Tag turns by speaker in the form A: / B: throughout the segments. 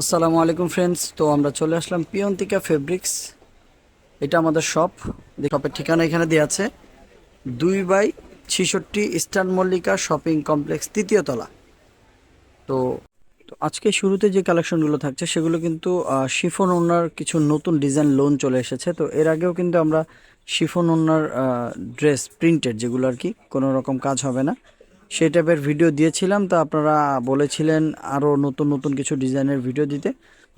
A: আসসালামু আলাইকুম ফ্রেন্ডস তো আমরা চলে আসলাম পিয়ন্তিকা ফেব্রিক্স এটা আমাদের শপ শপের ঠিকানা এখানে দেওয়া আছে। দুই বাই ছিষট্টি ইস্টার্ন মল্লিকা শপিং কমপ্লেক্স তৃতীয় তলা। তো আজকে শুরুতে যে কালেকশনগুলো থাকছে, সেগুলো কিন্তু শিফন ওনার কিছু নতুন ডিজাইন লোন চলে এসেছে। তো এর আগেও কিন্তু আমরা শিফন ওনার ড্রেস প্রিন্টেড যেগুলো আর কি, কোনো রকম কাজ হবে না। সেই টাইপের ভিডিও দিয়েছিলাম, তো আপনারা বলেছিলেন আরও নতুন নতুন কিছু ডিজাইনের ভিডিও দিতে।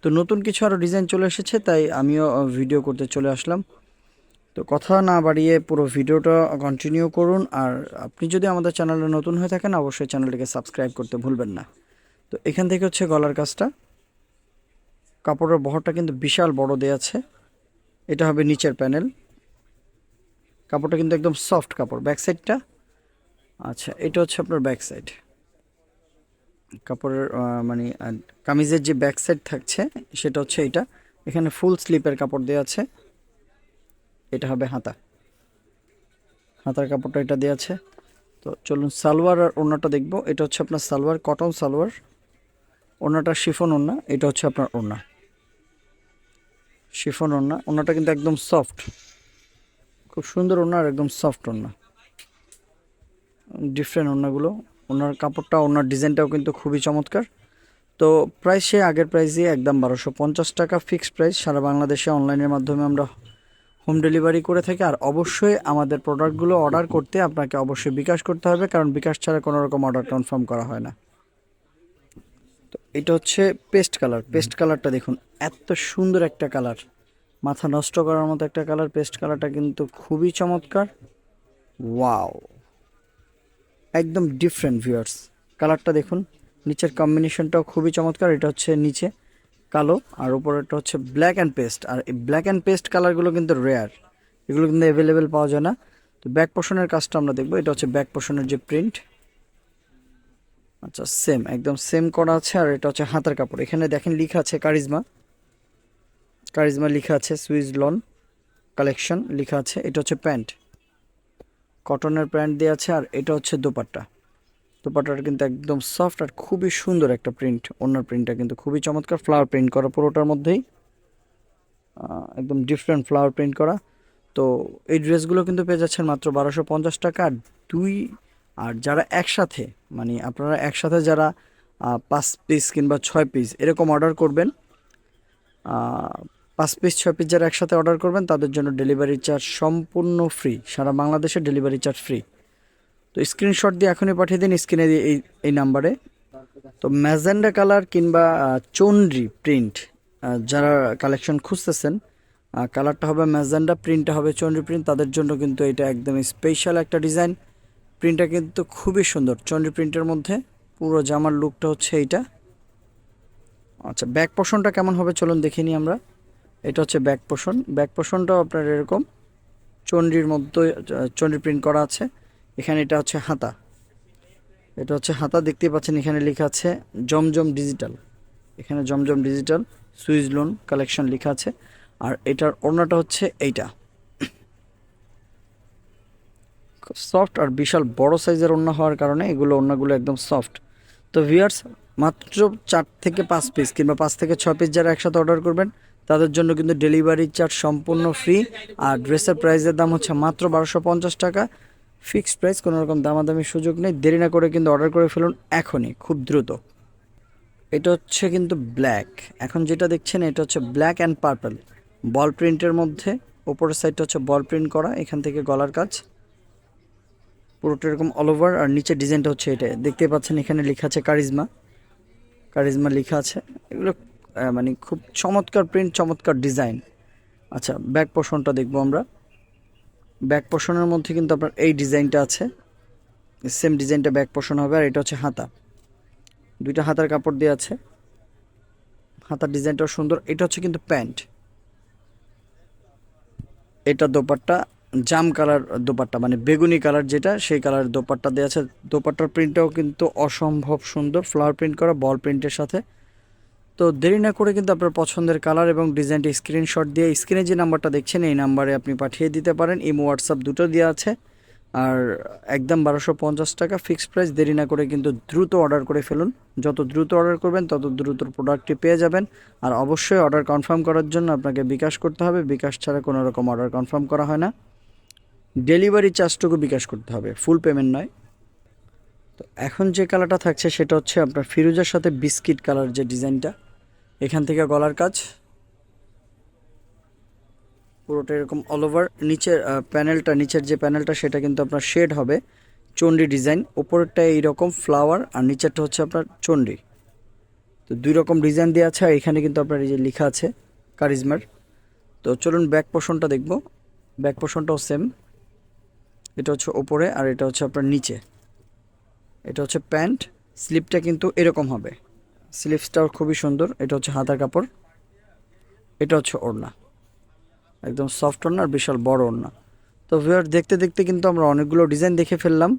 A: তো নতুন কিছু আরও ডিজাইন চলে এসেছে, তাই আমিও ভিডিও করতে চলে আসলাম। তো কথা না বাড়িয়ে পুরো ভিডিওটা কন্টিনিউ করুন, আর আপনি যদি আমাদের চ্যানেলে নতুন হয়ে থাকেন, অবশ্যই চ্যানেলটিকে সাবস্ক্রাইব করতে ভুলবেন না। তো এখান থেকে হচ্ছে গলার কাজটা। কাপড়ের বহরটা কিন্তু বিশাল বড় দেয়া আছে। এটা হবে নিচের প্যানেল কাপড়টা কিন্তু একদম সফট কাপড় ব্যাক সাইডটা আচ্ছা এটা হচ্ছে আপনার ব্যাক সাইড কাপড়ের মানে কামিজের যে ব্যাক সাইড থাকছে, সেটা হচ্ছে এটা। এখানে ফুল স্লিপের কাপড় দেওয়া আছে। এটা হবে হাতা। হাতার কাপড়টা এটা দেওয়া আছে। তো চলুন সালোয়ার আর ওড়নাটা দেখব। এটা হচ্ছে আপনার সালোয়ার, কটন সালোয়ার। ওড়নাটা শিফন ওড়না, এটা হচ্ছে আপনার ওড়না। শিফন ওড়না। ওড়নাটা কিন্তু একদম সফট খুব সুন্দর ওড়না আর একদম সফট ওড়না। ডিফারেন্ট ওড়নাগুলো ওনার কাপড়টা, ওনার ডিজাইনটাও কিন্তু খুবই চমৎকার। তো প্রাইস সে আগের প্রাইসই একদম বারোশো পঞ্চাশ টাকা ফিক্সড প্রাইস সারা বাংলাদেশে অনলাইনের মাধ্যমে আমরা হোম ডেলিভারি করে থাকি। আর অবশ্যই আমাদের প্রোডাক্টগুলো অর্ডার করতে আপনাকে অবশ্যই বিকাশ করতে হবে। কারণ বিকাশ ছাড়া কোনো রকম অর্ডার কনফার্ম করা হয় না। তো এটা হচ্ছে পেস্ট কালার পেস্ট কালারটা দেখুন, এত সুন্দর একটা কালার মাথা নষ্ট করার মতো একটা কালার পেস্ট কালারটা কিন্তু খুবই চমৎকার। ওয়াও একদম ডিফারেন্ট ভিউয়ার্স কালারটা দেখুন, নিচের কম্বিনেশনটাও খুবই চমৎকার, এটা হচ্ছে নিচে কালো, আর উপরেরটা হচ্ছে ব্ল্যাক অ্যান্ড পেস্ট আর এই ব্ল্যাক অ্যান্ড পেস্ট কালারগুলো কিন্তু রেয়ার এগুলো কিন্তু অ্যাভেলেবেল পাওয়া যায় না। তো ব্যাক পোষণের কাজটা আমরা দেখব, এটা হচ্ছে ব্যাক পোষণের যে প্রিন্ট আচ্ছা সেম একদম সেম করা আছে, আর এটা হচ্ছে হাতার কাপড়। এখানে দেখেন লেখা আছে কারিজমা কারিজমা লেখা আছে সুইজ লন কালেকশন লেখা আছে, এটা হচ্ছে প্যান্ট। কটনের প্যান্ট দেওয়া আছে আর এটা হচ্ছে দোপাট্টা। দোপাট্টাটা কিন্তু একদম সফট আর খুবই সুন্দর একটা প্রিন্ট। ওনার প্রিন্টটা কিন্তু খুবই চমৎকার। ফ্লাওয়ার প্রিন্ট করা পুরোটার মধ্যেই। একদম ডিফারেন্ট ফ্লাওয়ার প্রিন্ট করা। তো এই ড্রেসগুলো কিন্তু পেয়ে যাচ্ছেন মাত্র বারোশো পঞ্চাশ টাকা আর দুই আর যারা একসাথে মানে আপনারা একসাথে যারা পাঁচ পিস কিংবা ছয় পিস এরকম অর্ডার করবেন পাঁচ পিস ছয় পিস যারা একসাথে অর্ডার করবেন, তাদের জন্য ডেলিভারি চার্জ সম্পূর্ণ ফ্রি সারা বাংলাদেশে ডেলিভারি চার্জ ফ্রি তো স্ক্রিনশট দিয়ে এখনই পাঠিয়ে দিন স্ক্রিনে এই এই নাম্বারে তো ম্যাজেন্ডা কালার কিংবা চন্ড্রি প্রিন্ট যারা কালেকশন খুঁজতেছেন কালারটা হবে ম্যাজেন্ডা প্রিন্টটা হবে চন্ড্রি প্রিন্ট তাদের জন্য কিন্তু এটা একদম স্পেশাল একটা ডিজাইন প্রিন্টটা কিন্তু খুবই সুন্দর। চন্ড্রি প্রিন্টের মধ্যে পুরো জামার লুকটা হচ্ছে এইটা। আচ্ছা ব্যাক পোষণটা কেমন হবে চলুন দেখে নিই আমরা। এটা হচ্ছে ব্যাক পোষণ। ব্যাক পোষণটাও আপনার এরকম। চন্ডির মধ্যে চন্ডি প্রিন্ট করা আছে। এখানে এটা হচ্ছে হাতা। এটা হচ্ছে হাতা। দেখতেই পাচ্ছেন এখানে লেখা আছে জমজম ডিজিটাল এখানে Zamzam digital Swiss lawn collection লেখা আছে। আর এটার ওড়নাটা হচ্ছে এইটা। সফট আর বিশাল বড় সাইজের ওড়না হওয়ার কারণে এগুলো ওড়নাগুলো একদম সফট। তো ভিয়ার্স মাত্র চার থেকে পাঁচ পিস কিংবা পাঁচ থেকে ছয় পিস যারা একসাথে অর্ডার করবেন তাদের জন্য কিন্তু ডেলিভারি চার্জ সম্পূর্ণ ফ্রি। আর ড্রেসের প্রাইসের দাম হচ্ছে মাত্র বারোশো পঞ্চাশ টাকা। ফিক্সড প্রাইস, কোনো রকম দামাদামি সুযোগ নেই। দেরি না করে কিন্তু অর্ডার করে ফেলুন এখনই, খুব দ্রুত। এটা হচ্ছে কিন্তু ব্ল্যাক। এখন যেটা দেখছেন, এটা হচ্ছে ব্ল্যাক অ্যান্ড পার্পল। বল প্রিন্টের মধ্যে, ওপরের সাইডটা হচ্ছে বল প্রিন্ট করা, এখান থেকে গলার কাজ। পুরোটা এরকম অল ওভার আর নিচের ডিজাইনটা হচ্ছে এটা। দেখতে পাচ্ছেন এখানে লেখা আছে কারিজমা। কারিজমা লেখা আছে। এগুলো মানে খুব চমৎকার প্রিন্ট চমৎকার ডিজাইন আচ্ছা ব্যাক পোর্শনটা দেখব আমরা। ব্যাক পোর্শনের মধ্যে কিন্তু আপনার এই ডিজাইনটা আছে। সেম ডিজাইনটা ব্যাক পোর্শন হবে, আর এটা হচ্ছে হাতা। দুইটা হাতার কাপড় দেওয়া আছে। হাতার ডিজাইনটাও সুন্দর। এটা হচ্ছে কিন্তু প্যান্ট। এটা দোপাট্টা, জাম কালার দোপাট্টা মানে বেগুনি কালার যেটা, সেই কালার দোপাট্টা দেওয়া আছে। দোপাট্টার প্রিন্টটাও কিন্তু অসম্ভব সুন্দর। ফ্লাওয়ার প্রিন্ট করা বল প্রিন্টের সাথে। তো দেরি না করে কিন্তু আপনার পছন্দের কালার এবং ডিজাইনটি স্ক্রিনশট দিয়ে স্ক্রিনে যে নাম্বারটা দেখছেন, এই নাম্বারে আপনি পাঠিয়ে দিতে পারেন। ইমো, হোয়াটসঅ্যাপ দুটো দেওয়া আছে। আর একদম বারোশো পঞ্চাশ টাকা ফিক্সড প্রাইস, দেরি না করে কিন্তু দ্রুত অর্ডার করে ফেলুন। যত দ্রুত অর্ডার করবেন, তত দ্রুত প্রোডাক্টটি পেয়ে যাবেন। আর অবশ্যই অর্ডার কনফার্ম করার জন্য আপনাকে বিকাশ করতে হবে। বিকাশ ছাড়া কোনো রকম অর্ডার কনফার্ম করা হয় না। ডেলিভারি চার্জটুকু বিকাশ করতে হবে। ফুল পেমেন্ট নয়। তো এখন যে কালারটা থাকছে সেটা হচ্ছে আপনার ফিরোজের সাথে বিস্কিট কালার যে ডিজাইনটা। এখান থেকে গলার কাজ। পুরোটা এরকম অল ওভার নিচের প্যানেলটা নিচের যে প্যানেলটা সেটা কিন্তু আপনার শেড হবে। চণ্ডী ডিজাইন। ওপরেরটা এইরকম ফ্লাওয়ার আর নিচেরটা হচ্ছে আপনার চণ্ডী। তো দুই রকম ডিজাইন দেওয়া আছে আর এখানে কিন্তু আপনার এই যে লেখা আছে, কারিজমার। তো চলুন ব্যাক পোর্শনটা দেখব। ব্যাক পোর্শনটাও সেম এটা হচ্ছে ওপরে আর এটা হচ্ছে আপনার নিচে। এটা হচ্ছে প্যান্ট। স্লিপটা কিন্তু এরকম হবে। স্লিপসটাও খুবই সুন্দর। এটা হচ্ছে হাতার কাপড়। এটা হচ্ছে ওড়না। একদম সফট ওড়না আর বিশাল বড় ওড়না। তো ভিউয়ার দেখতে দেখতে কিন্তু আমরা অনেকগুলো ডিজাইন দেখে ফেললাম।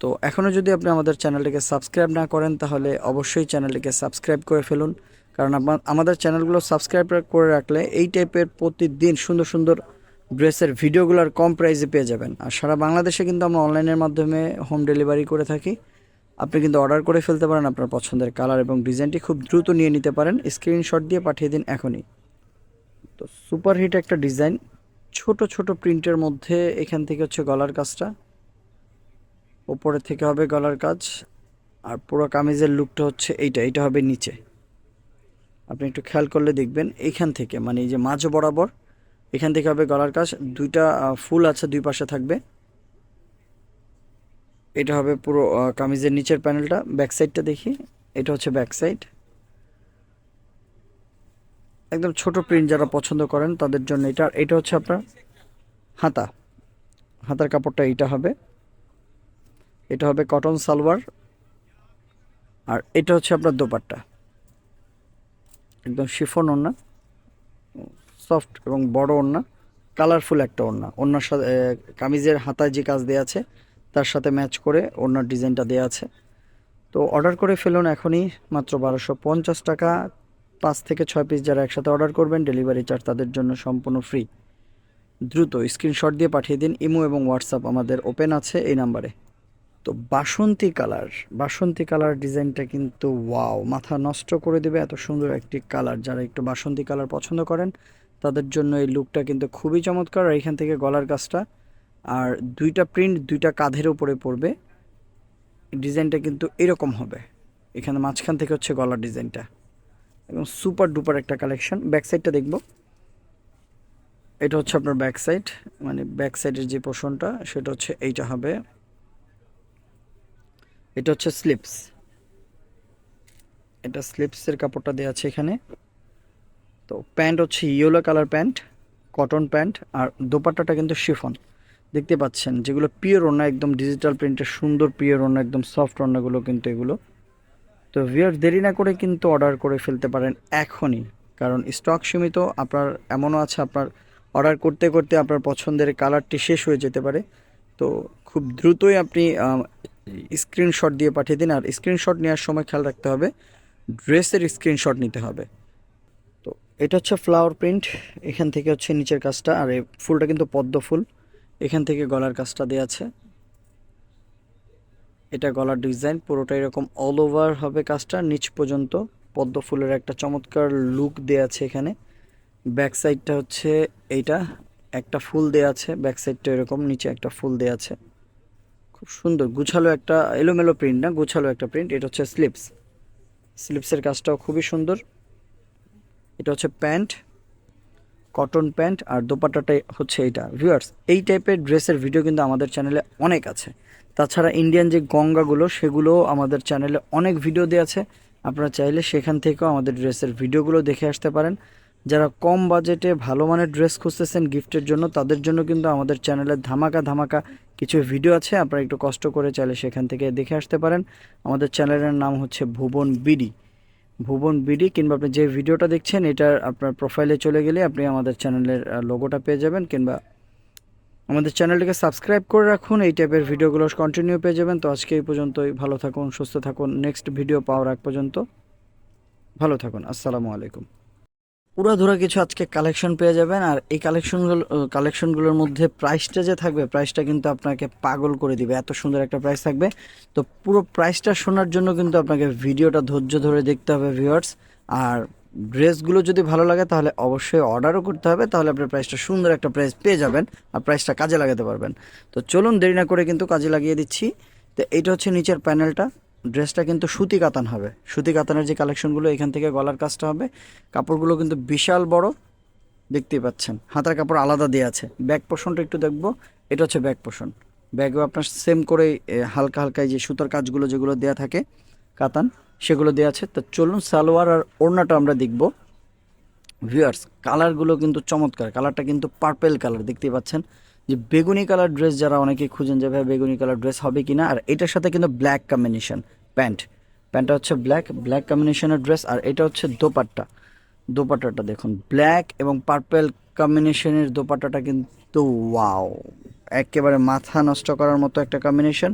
A: তো এখনও যদি আপনি আমাদের চ্যানেলটিকে সাবস্ক্রাইব না করেন, তাহলে অবশ্যই চ্যানেলটিকে সাবস্ক্রাইব করে ফেলুন। কারণ আমাদের চ্যানেলগুলো সাবস্ক্রাইব করে রাখলে এই টাইপের প্রতিদিন সুন্দর সুন্দর ড্রেসের ভিডিওগুলোর কম প্রাইসে পেয়ে যাবেন। আর সারা বাংলাদেশে কিন্তু আমরা অনলাইনের মাধ্যমে হোম ডেলিভারি করে থাকি। আপনি কিন্তু অর্ডার করে ফেলতে পারেন আপনার পছন্দের কালার এবং ডিজাইনটি খুব দ্রুত নিয়ে নিতে পারেন। স্ক্রিনশট দিয়ে পাঠিয়ে দিন এখনই। তো সুপার হিট একটা ডিজাইন ছোট ছোট প্রিন্টের মধ্যে এখান থেকে হচ্ছে গলার কাজটা। ওপরে থেকে হবে গলার কাজ। আর পুরো কামিজের লুকটা হচ্ছে এইটা এইটা হবে নিচে। আপনি একটু খেয়াল করলে দেখবেন এইখান থেকে মানে এই যে মাঝ বরাবর, এখান থেকে হবে গলার কাজ। দুইটা ফুল আছে দুই পাশে থাকবে। এটা হবে পুরো কামিজের নিচের প্যানেলটা ব্যাক সাইডটা দেখি। এটা হচ্ছে ব্যাক সাইড একদম ছোট প্রিন্ট যারা পছন্দ করেন, তাদের জন্য এটা। এটা হচ্ছে আপনার হাতা। হাতার কাপড়টা এইটা হবে। এটা হবে কটন সালোয়ার। আর এটা হচ্ছে আপনার দোপাট্টা। একদম শিফন ওড়না। সফট এবং বড় ওড়না। কালারফুল একটা ওড়না। ওড়নার সাথে কামিজের হাতায় যে কাজ দেওয়া আছে তার সাথে ম্যাচ করে ওড়নার ডিজাইনটা দেওয়া আছে। তো অর্ডার করে ফেলুন এখনই, মাত্র বারোশো পঞ্চাশ টাকা। পাঁচ থেকে ছয় পিস যারা একসাথে অর্ডার করবেন, ডেলিভারি চার্জ তাদের জন্য সম্পূর্ণ ফ্রি। দ্রুত স্ক্রিনশট দিয়ে পাঠিয়ে দিন, ইমো এবং হোয়াটসঅ্যাপ আমাদের ওপেন আছে এই নাম্বারে। তো বাসন্তী কালার বাসন্তী কালার ডিজাইনটা কিন্তু ওয়াও, মাথা নষ্ট করে দেবে এত সুন্দর একটি কালার। যারা একটু বাসন্তী কালার পছন্দ করেন, তাদের জন্য এই লুকটা কিন্তু খুবই চমৎকার। আর এখান থেকে গলার কাজটা আর দুইটা প্রিন্ট দুইটা কাঁধের উপরে পড়বে। ডিজাইনটা কিন্তু এরকম হবে। এখানে মাঝখান থেকে হচ্ছে গলার ডিজাইনটা। এবং সুপার ডুপার একটা কালেকশন ব্যাক সাইডটা দেখব। এটা হচ্ছে আপনার ব্যাক সাইড মানে ব্যাক সাইডের যে পোর্শনটা সেটা হচ্ছে এইটা হবে। এটা হচ্ছে স্লিপস এটা স্লিপসের কাপড়টা দেওয়া আছে এখানে। তো প্যান্ট হচ্ছে yellow colour pant cotton pant, আর দোপাট্টাটা কিন্তু শিফন দেখতে পাচ্ছেন, যেগুলো পিওর ওড়না, একদম ডিজিটাল প্রিন্টের সুন্দর পিওর ওড়না, একদম সফট ওড়নাগুলো কিন্তু এগুলো। তো ভিয়ার দেরি না করে কিন্তু অর্ডার করে ফেলতে পারেন এখনই, কারণ স্টক সীমিত, আপনার এমনও আছে, আপনার অর্ডার করতে করতে আপনার পছন্দের কালারটি শেষ হয়ে যেতে পারে। তো খুব দ্রুতই আপনি স্ক্রিনশট দিয়ে পাঠিয়ে দিন, আর স্ক্রিনশট নেওয়ার সময় খেয়াল রাখতে হবে, ড্রেসের স্ক্রিনশট নিতে হবে। তো এটা হচ্ছে ফ্লাওয়ার প্রিন্ট এখান থেকে হচ্ছে নিচের কাজটা, আর এই ফুলটা কিন্তু পদ্ম ফুল। এখান থেকে গলার কাজটা দেওয়া আছে। এটা গলার ডিজাইন পুরোটা এরকম অল ওভার হবে কাজটা। নিচ পর্যন্ত পদ্ম ফুলের একটা চমৎকার লুক দেওয়া আছে এখানে। ব্যাক সাইডটা হচ্ছে এইটা, একটা ফুল দেওয়া আছে। ব্যাক সাইডটা এরকম, নিচে একটা ফুল দেওয়া আছে। খুব সুন্দর, গুছালো একটা, এলোমেলো প্রিন্ট না, গুছালো একটা প্রিন্ট এটা হচ্ছে স্লিপস স্লিপসের কাজটাও খুবই সুন্দর। এটা হচ্ছে প্যান্ট। কটন প্যান্ট আর দোপাট্টাটাই হচ্ছে এইটা। ভিউয়ার্স এই টাইপের ড্রেসের ভিডিও কিন্তু আমাদের চ্যানেলে অনেক আছে। তাছাড়া ইন্ডিয়ান যে গঙ্গাগুলো, সেগুলোও আমাদের চ্যানেলে অনেক ভিডিও দেওয়া আছে। আপনারা চাইলে সেখান থেকেও আমাদের ড্রেসের ভিডিওগুলো দেখে আসতে পারেন। যারা কম বাজেটে ভালো মানের ড্রেস খুঁজতেছেন গিফটের জন্য, তাদের জন্য কিন্তু আমাদের চ্যানেলে ধামাকা ধামাকা কিছু ভিডিও আছে। আপনারা একটু কষ্ট করে চাইলে সেখান থেকে দেখে আসতে পারেন। আমাদের চ্যানেলের নাম হচ্ছে ভুবন বিডি। ভুবন বিডি কিংবা আপনি যে ভিডিওটা দেখছেন, এটার আপনার প্রোফাইলে চলে গেলে আপনি আমাদের চ্যানেলের লোগোটা পেয়ে যাবেন কিংবা আমাদের চ্যানেলটিকে সাবস্ক্রাইব করে রাখুন। এই টাইপের ভিডিওগুলো কন্টিনিউ পেয়ে যাবেন। তো আজকে এই পর্যন্তই। ভালো থাকুন, সুস্থ থাকুন। নেক্সট ভিডিও পাওয়ার আগ পর্যন্ত ভালো থাকুন। আসসালামু আলাইকুম। পুরাধুরা কিছু আজকে কালেকশন পেয়ে যাবেন, আর এই কালেকশনগুলো কালেকশনগুলোর মধ্যে প্রাইসটা যে থাকবে প্রাইসটা কিন্তু আপনাকে পাগল করে দিবে, এত সুন্দর একটা প্রাইস থাকবে। তো পুরো প্রাইসটা শোনার জন্য কিন্তু আপনাকে ভিডিওটা ধৈর্য ধরে দেখতে হবে ভিউয়ার্স আর ড্রেসগুলো যদি ভালো লাগে, তাহলে অবশ্যই অর্ডারও করতে হবে, তাহলে আপনার প্রাইসটা সুন্দর একটা প্রাইস পেয়ে যাবেন, আর প্রাইসটা কাজে লাগাতে পারবেন। তো চলুন দেরি না করে কিন্তু কাজে লাগিয়ে দিচ্ছি। তো এইটা হচ্ছে নিচের প্যানেলটা ড্রেসটা কিন্তু সুতি কাতান হবে। সুতি কাতানের যে কালেকশনগুলো এখান থেকে গলার কাজটা হবে। কাপড়গুলো কিন্তু বিশাল বড়, দেখতেই পাচ্ছেন। হাতার কাপড় আলাদা দেওয়া আছে। ব্যাক পোষণটা একটু দেখব। এটা হচ্ছে ব্যাক পোষণ ব্যাগও আপনার সেম করে হালকা হালকা যে সুতার কাজগুলো যেগুলো দেয়া থাকে, কাতান, সেগুলো দেওয়া আছে। তো চলুন সালোয়ার আর ওড়নাটা আমরা দেখব। ভিউয়ার্স কালারগুলো কিন্তু চমৎকার। কালারটা কিন্তু পার্পেল কালার দেখতেই পাচ্ছেন। যে বেগুনি কালার ড্রেস যারা অনেকে খুঁজেন যে ভাই বেগুনি কালার ড্রেস হবে কি না আর এটার সাথে কিন্তু ব্ল্যাক কম্বিনেশন প্যান্ট প্যান্টটা হচ্ছে ব্ল্যাক ব্ল্যাক কম্বিনেশনের ড্রেস আর এটা হচ্ছে দোপাট্টা। দোপাট্টাটা দেখুন ব্ল্যাক এবং পার্পেল কম্বিনেশনের দোপাট্টাটা কিন্তু ওয়াও একেবারে মাথা নষ্ট করার মতো একটা কম্বিনেশন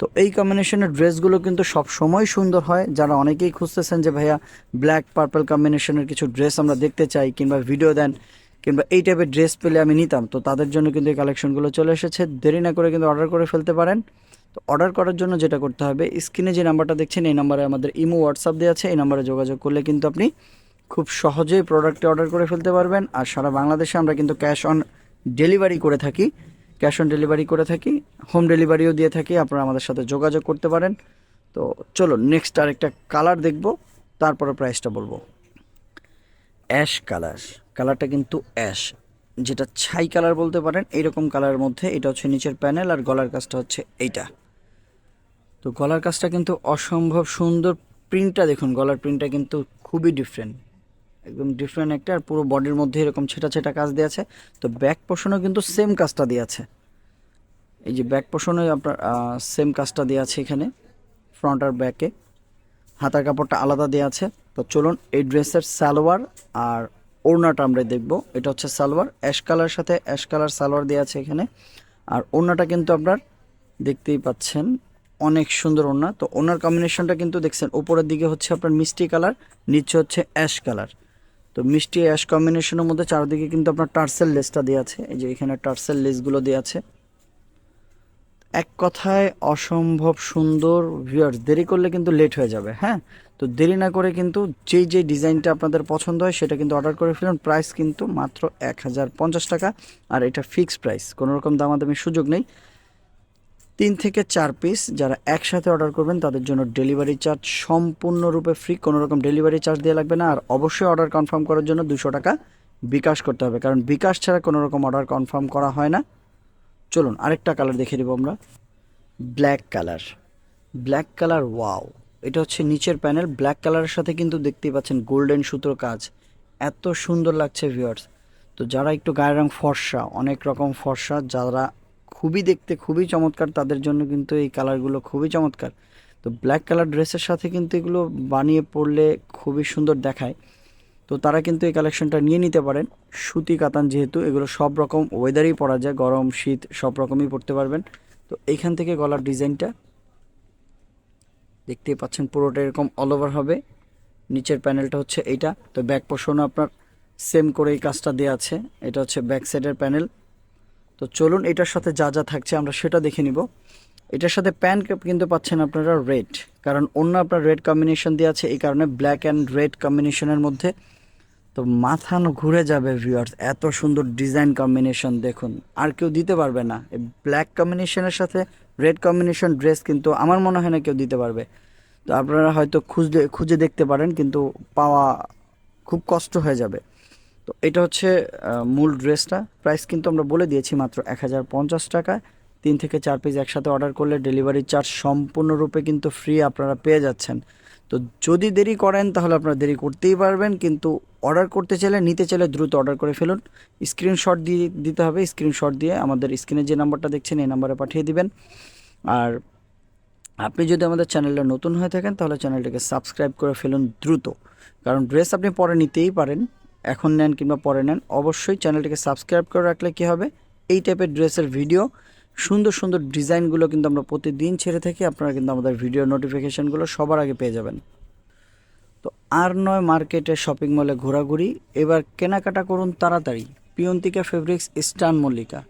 A: তো এই কম্বিনেশনের ড্রেসগুলো কিন্তু সব সময় সুন্দর হয়। যারা অনেকেই খুঁজতেছেন যে ভাইয়া ব্ল্যাক পার্পল কম্বিনেশনের কিছু ড্রেস আমরা দেখতে চাই কিংবা ভিডিও দেন কিংবা এই টাইপের ড্রেস পেলে আমি নিতাম, তো তাদের জন্য কিন্তু এই কালেকশনগুলো চলে এসেছে। দেরি না করে কিন্তু অর্ডার করে ফেলতে পারেন। তো অর্ডার করার জন্য যেটা করতে হবে স্ক্রিনে যে নাম্বারটা দেখছেন, এই নাম্বারে আমাদের ইমো হোয়াটসঅ্যাপ দেওয়া আছে, এই নাম্বারে যোগাযোগ করলে কিন্তু আপনি খুব সহজেই প্রোডাক্টটি অর্ডার করে ফেলতে পারবেন। আর সারা বাংলাদেশে আমরা কিন্তু ক্যাশ অন ডেলিভারি করে থাকি। ক্যাশ অন ডেলিভারি করে থাকি হোম ডেলিভারিও দিয়ে থাকি, আপনারা আমাদের সাথে যোগাযোগ করতে পারেন। তো চলো নেক্সট আরেকটা কালার দেখব, তারপরে প্রাইসটা বলব। Ash colour. কালারটা কিন্তু অ্যাশ। যেটা ছাই কালার বলতে পারেন এইরকম কালারের মধ্যে এটা হচ্ছে নিচের প্যানেল আর গলার কাজটা হচ্ছে এইটা। তো গলার কাজটা কিন্তু অসম্ভব সুন্দর প্রিন্টটা দেখুন, গলার প্রিন্টটা কিন্তু খুবই ডিফারেন্ট একদম ডিফারেন্ট একটা আর পুরো বডির মধ্যে এরকম ছেটা ছেটা কাজ দেওয়া আছে। তো ব্যাক পোষণেও কিন্তু সেম কাজটা দেওয়া আছে। এই যে ব্যাক পোষণে আপনার সেম কাজটা দেওয়া আছে এখানে ফ্রন্ট আর ব্যাকে হাতার কাপড়টা আলাদা দেওয়া আছে। তো চলুন এই ড্রেসের সালোয়ার আর ওড়নাটা আমরা দেখব। এটা হচ্ছে সালোয়ার, অ্যাশ কালার সাথে অ্যাশ কালার সালোয়ার দেওয়া আছে এখানে। আর ওড়নাটা কিন্তু আপনার দেখতেই পাচ্ছেন, অনেক সুন্দর ওড়না। তো ওনার কম্বিনেশনটা কিন্তু দেখছেন, উপরের দিকে হচ্ছে আপনার মিষ্টি কালার, নিচে হচ্ছে অ্যাশ কালার। তো মিষ্টি অ্যাশ কম্বিনেশনের মধ্যে চারদিকে কিন্তু আপনার টার্সেল লেসটা দেওয়া আছে। এই যে এখানে টার্সেল লেসগুলো দেওয়া আছে। এক কথায় অসম্ভব সুন্দর ভিউয়ার্স দেরি করলে কিন্তু লেট হয়ে যাবে হ্যাঁ? তো দেরি না করে কিন্তু যেই যেই ডিজাইনটা আপনাদের পছন্দ হয় সেটা কিন্তু অর্ডার করে ফেলুন। প্রাইস কিন্তু মাত্র এক হাজার পঞ্চাশ টাকা। আর এটা ফিক্সড প্রাইস, কোনো রকম দামাদামি সুযোগ নেই। তিন থেকে চার পিস যারা একসাথে অর্ডার করবেন তাদের জন্য ডেলিভারি চার্জ সম্পূর্ণরূপে ফ্রি, কোনো রকম ডেলিভারি চার্জ দেওয়া লাগবে না। আর অবশ্যই অর্ডার কনফার্ম করার জন্য দুশো টাকা বিকাশ করতে হবে, কারণ বিকাশ ছাড়া কোনো রকম অর্ডার কনফার্ম করা হয় না। চলুন, আরেকটা কালার দেখে দেবো আমরা। Black colour. Black colour, wow. এটা হচ্ছে নিচের প্যানেল ব্ল্যাক কালারের সাথে কিন্তু দেখতেই পাচ্ছেন গোল্ডেন সুতোর কাজ। এত সুন্দর লাগছে ভিউয়ার্স তো যারা একটু গায়ের রং ফর্সা, অনেক রকম ফর্সা, যারা খুবই দেখতে খুবই চমৎকার, তাদের জন্য কিন্তু এই কালারগুলো খুবই চমৎকার। তো ব্ল্যাক কালার ড্রেসের সাথে কিন্তু এগুলো বানিয়ে পরলে খুবই সুন্দর দেখায়। তো তারা কিন্তু এই কালেকশনটা নিয়ে নিতে পারেন। সুতি, কাতান যেহেতু, এগুলো সব রকম ওয়েদারেই পরা যায়, গরম, শীত, সব রকমই পরতে পারবেন। তো এইখান থেকে গলার ডিজাইনটা দেখতেই পাচ্ছেন পুরোটা এরকম অল ওভার হবে। নিচের প্যানেলটা হচ্ছে এইটা। তো ব্যাক পোর্শনও আপনার সেম করে এই কাজটা দেওয়া আছে। এটা হচ্ছে ব্যাক সাইডের প্যানেল তো চলুন এটার সাথে যা যা থাকছে আমরা সেটা দেখে নিব। এটার সাথে প্যান্ট কিন্তু পাচ্ছেন আপনারা রেড কারণ অন্য আপনার রেড কম্বিনেশন দেওয়া আছে, এই কারণে ব্ল্যাক অ্যান্ড রেড কম্বিনেশনের মধ্যে। তো মাথা ঘুরে যাবে ভিউয়ার্স এত সুন্দর ডিজাইন কম্বিনেশন দেখুন। আর কেউ দিতে পারবে না। ব্ল্যাক কম্বিনেশনের সাথে রেড কম্বিনেশন ড্রেস কিন্তু আমার মনে হয় না কেউ দিতে পারবে। তো আপনারা হয়তো খুঁজলে, খুঁজে দেখতে পারেন, কিন্তু পাওয়া খুব কষ্ট হয়ে যাবে। তো এটা হচ্ছে মূল ড্রেসটা। প্রাইস কিন্তু আমরা বলে দিয়েছি মাত্র এক হাজার পঞ্চাশ টাকায়। তিন থেকে চার পিস একসাথে অর্ডার করলে ডেলিভারি চার্জ সম্পূর্ণরূপে কিন্তু ফ্রি আপনারা পেয়ে যাচ্ছেন। তো যদি দেরি করেন, তাহলে আপনারা দেরি করতেই পারবেন, কিন্তু অর্ডার করতে চাইলে, নিতে চাইলে দ্রুত অর্ডার করে ফেলুন। স্ক্রিনশট দিয়ে দিতে হবে। স্ক্রিনশট দিয়ে আমাদের স্ক্রিনে যে নাম্বারটা দেখছেন, এই নাম্বারে পাঠিয়ে দিবেন। আর আপনি যদি আমাদের চ্যানেলটা নতুন হয়ে থাকেন, তাহলে চ্যানেলটাকে সাবস্ক্রাইব করে ফেলুন দ্রুত। কারণ ড্রেস আপনি পরে নিতেই পারেন। এখন নেন কিংবা পরে নেন, অবশ্যই চ্যানেলটিকে সাবস্ক্রাইব করে রাখলে কি হবে? এই টাইপের ড্রেসের ভিডিও, সুন্দর সুন্দর ডিজাইনগুলো কিন্তু আমরা প্রতিদিন ছেড়ে থাকি। আপনারা কিন্তু আমাদের ভিডিও নোটিফিকেশানগুলো সবার আগে পেয়ে যাবেন। আর নয় মার্কেটে শপিং মলে ঘোরাঘুরি। এবার কেনাকাটা করুন তাড়াতাড়ি। Piyontika fabrics Eastern Mallika.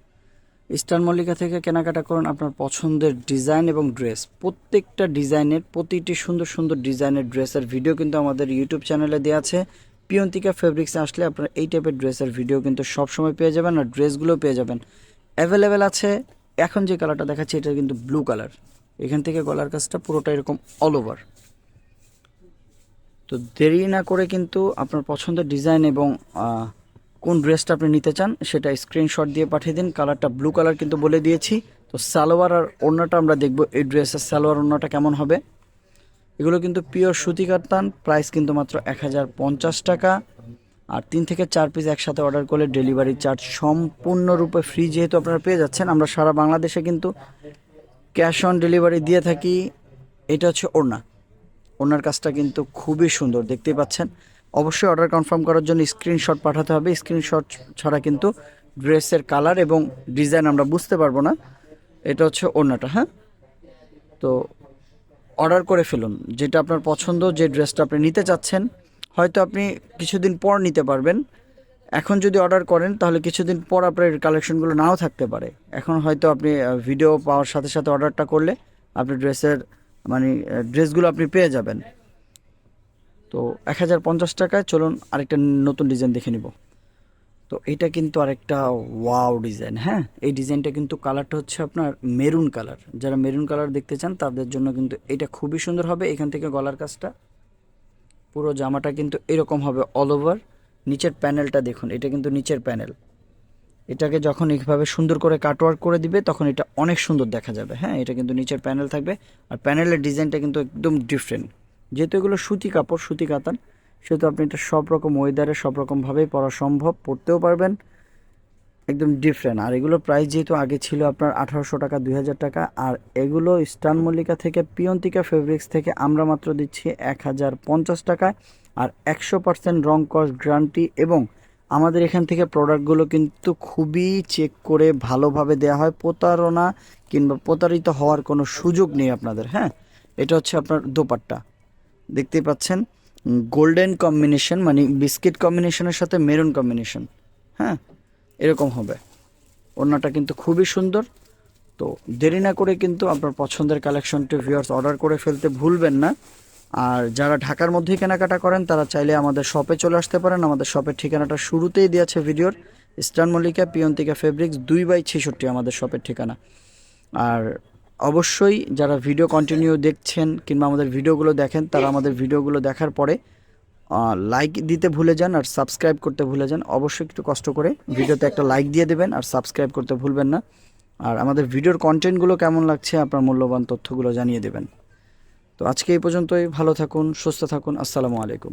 A: Eastern Mallika থেকে কেনাকাটা করুন আপনার পছন্দের ডিজাইন এবং ড্রেস। প্রত্যেকটা ডিজাইনের, প্রতিটি সুন্দর সুন্দর ডিজাইনের ড্রেসের ভিডিও কিন্তু আমাদের ইউটিউব চ্যানেলে দেওয়া আছে। পিয়ন্তিকা ফেব্রিক্সে আসলে আপনার এই টাইপের ড্রেসের ভিডিও কিন্তু সবসময় পেয়ে যাবেন আর ড্রেসগুলো পেয়ে যাবেন। অ্যাভেলেবেল আছে। এখন যে কালারটা দেখাচ্ছি, এটা কিন্তু ব্লু কালার এখান থেকে গলার কাজটা পুরোটা এরকম অল ওভার তো দেরি না করে কিন্তু আপনার পছন্দের ডিজাইন এবং কোন ড্রেসটা আপনি নিতে চান সেটা স্ক্রিনশট দিয়ে পাঠিয়ে দিন। কালারটা ব্লু কালার কিন্তু বলে দিয়েছি। তো সালোয়ার আর ওড়নাটা আমরা দেখব এই ড্রেসের সালোয়ার ওড়নাটা কেমন হবে। এগুলো কিন্তু পিওর সুতি কাতান প্রাইস কিন্তু মাত্র এক হাজার পঞ্চাশ টাকা। আর তিন থেকে চার পিস একসাথে অর্ডার করলে ডেলিভারি চার্জ সম্পূর্ণরূপে ফ্রি যেহেতু আপনারা পেয়ে যাচ্ছেন, আমরা সারা বাংলাদেশে কিন্তু ক্যাশ অন ডেলিভারি দিয়ে থাকি। এটা হচ্ছে ওড়না। ওনার কাজটা কিন্তু খুবই সুন্দর, দেখতেই পাচ্ছেন। অবশ্যই অর্ডার কনফার্ম করার জন্য স্ক্রিনশট পাঠাতে হবে। স্ক্রিনশট ছাড়া কিন্তু ড্রেসের কালার এবং ডিজাইন আমরা বুঝতে পারব না। এটা হচ্ছে ওড়নাটা হ্যাঁ? তো অর্ডার করে ফেলুন। যেটা আপনার পছন্দ, যে ড্রেসটা আপনি নিতে চাচ্ছেন, হয়তো আপনি কিছুদিন পর নিতে পারবেন। এখন যদি অর্ডার করেন, তাহলে কিছুদিন পর আপনার কালেকশনগুলো নাও থাকতে পারে। এখন হয়তো আপনি ভিডিও পাওয়ার সাথে সাথে অর্ডারটা করলে আপনি ড্রেসের মানে ড্রেসগুলো আপনি পেয়ে যাবেন। তো এক হাজার পঞ্চাশ টাকায় চলুন আরেকটা নতুন ডিজাইন দেখে নিব। তো এটা কিন্তু আরেকটা ওয়াও ডিজাইন হ্যাঁ? এই ডিজাইনটা কিন্তু কালারটা হচ্ছে আপনার মেরুন কালার। যারা মেরুন কালার দেখতে চান, তাদের জন্য কিন্তু এটা খুবই সুন্দর হবে এখান থেকে গলার কাজটা। পুরো জামাটা কিন্তু এরকম হবে অল ওভার নিচের প্যানেলটা দেখুন, এটা কিন্তু নিচের প্যানেল এটাকে যখন এইভাবে সুন্দর করে কাটওয়ার্ক করে দিবে, তখন এটা অনেক সুন্দর দেখা যাবে। হ্যাঁ এটা কিন্তু নিচের প্যানেল থাকবে আর প্যানেলের ডিজাইনটা কিন্তু একদম ডিফারেন্ট যেহেতু এগুলো সুতি কাপড়, সুতি কাতান, সেহেতু আপনি এটা সব রকম ওয়েদারে সব রকমভাবেই পরা সম্ভব, পরতেও পারবেন। একদম ডিফারেন্ট আর এগুলোর প্রাইস যেহেতু আগে ছিল আপনার আঠারোশো টাকা, দুই হাজার টাকা, আর এগুলো স্টান মল্লিকা থেকে, পিয়ন্তিকা ফেব্রিক্স থেকে আমরা মাত্র দিচ্ছি এক হাজার পঞ্চাশ টাকায়। আর একশো পার্সেন্ট রং কস্ট গ্যারান্টি এবং আমাদের এখান থেকে প্রোডাক্টগুলো কিন্তু খুবই চেক করে ভালোভাবে দেওয়া হয়। প্রতারণা কিংবা প্রতারিত হওয়ার কোনো সুযোগ নেই আপনাদের হ্যাঁ? এটা হচ্ছে আপনার দোপাট্টা। দেখতেই পাচ্ছেন গোল্ডেন কম্বিনেশন মানে বিস্কিট কম্বিনেশনের সাথে মেরুন কম্বিনেশন হ্যাঁ? এরকম হবে। ওড়নাটা কিন্তু খুবই সুন্দর। তো দেরি না করে কিন্তু আপনার পছন্দের কালেকশনটি ভিউয়ার্স অর্ডার করে ফেলতে ভুলবেন না। আর যারা ঢাকার মধ্যেই কেনাকাটা করেন, তারা চাইলে আমাদের শপে চলে আসতে পারেন। আমাদের শপের ঠিকানাটা শুরুতেই দিয়েছে ভিডিওর। ইস্টার্ন মল্লিকা, পিয়ন্তিকা ফেব্রিক্স দুই বাই ছেষট্টি আমাদের শপের ঠিকানা। আর অবশ্যই যারা ভিডিও কন্টিনিউ দেখছেন কিংবা আমাদের ভিডিওগুলো দেখেন, তারা আমাদের ভিডিওগুলো দেখার পরে লাইক দিতে ভুলে যান আর সাবস্ক্রাইব করতে ভুলে যান। অবশ্যই একটু কষ্ট করে ভিডিওতে একটা লাইক দিয়ে দেবেন আর সাবস্ক্রাইব করতে ভুলবেন না। আর আমাদের ভিডিওর কন্টেন্টগুলো কেমন লাগছে, আপনার মূল্যবান তথ্যগুলো জানিয়ে দেবেন। তো আজকে এই পর্যন্তই ভালো থাকুন সুস্থ থাকুন আসসালামু আলাইকুম।